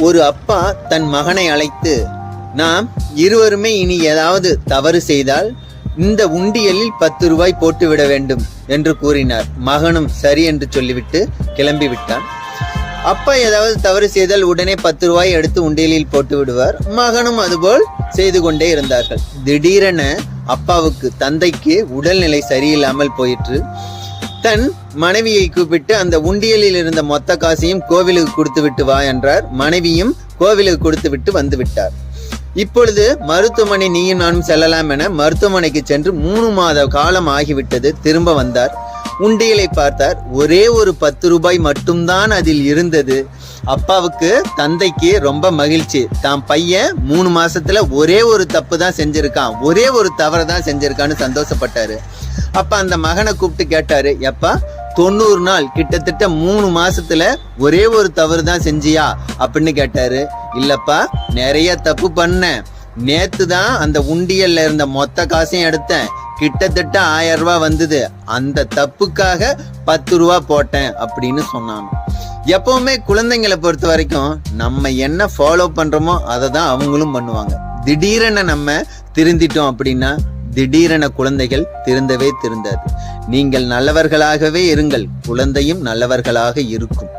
ஒரு அப்பா தன் மகனை அழைத்து நாம் இருவருமே இனி ஏதாவது தவறு செய்தால் இந்த உண்டியலில் பத்து ரூபாய் போட்டுவிட வேண்டும் என்று கூறினார். மகனும் சரி என்று சொல்லிவிட்டு கிளம்பி விட்டான். அப்பா ஏதாவது தவறு செய்தால் உடனே பத்து ரூபாய் எடுத்து உண்டியலில் போட்டு விடுவார். மகனும் அதுபோல் செய்து கொண்டே இருந்தார்கள். திடீரென அப்பாவுக்கு தந்தைக்கு உடல்நிலை சரியில்லாமல் போயிற்று. தன் மனைவியை கூப்பிட்டு அந்த உண்டியலில் இருந்த மொத்த காசையும் கோவிலுக்கு கொடுத்து விட்டு வா என்றார். மனைவியும் கோவிலுக்கு கொடுத்து விட்டு வந்து விட்டார். இப்பொழுது மருத்துவமனை நீயும் நானும் செல்லலாம் என மருத்துவமனைக்கு சென்று மூணு மாத காலம் ஆகிவிட்டது. திரும்ப வந்தார். உண்டியலை பார்த்தார். ஒரே ஒரு பத்து ரூபாய் மட்டும்தான் அதில் இருந்தது. அப்பாவுக்கு தந்தைக்கு ரொம்ப மகிழ்ச்சி. தான் பையன் மூணு மாசத்துல ஒரே ஒரு தப்பு தான் செஞ்சிருக்கான். ஒரே ஒரு தவறை தான் செஞ்சிருக்கான்னு சந்தோஷப்பட்டாரு. அப்ப அந்த மகனை கூப்பிட்டு கேட்டாரு எப்பா தொண்ணூறு நாள் கிட்டத்தட்ட மூணு மாசத்துல ஒரே ஒரு தவறு தான் செஞ்சியா? அப்படின்னு கேட்டாரு. இல்லப்பா நிறைய தப்பு பண்ணேன். நேத்து தான் அந்த உண்டியல்ல இருந்த மொத்த காசையும் எடுத்தேன். கிட்டத்தட்ட ஆயிரம் ரூபாய் வந்தது. அந்த தப்புக்காக பத்து ரூபா போட்டேன் அப்படின்னு சொன்னான் எப்பவுமே குழந்தைங்களை பொறுத்த வரைக்கும் நம்ம என்ன ஃபாலோ பண்றோமோ அதை தான் அவங்களும் பண்ணுவாங்க. திடீரென நம்ம திருந்திட்டோம் அப்படின்னா திடீரென குழந்தைகள் திருந்தவே திருந்தாது. நீங்கள் நல்லவர்களாகவே இருங்கள். குழந்தையும் நல்லவர்களாக இருக்கும்.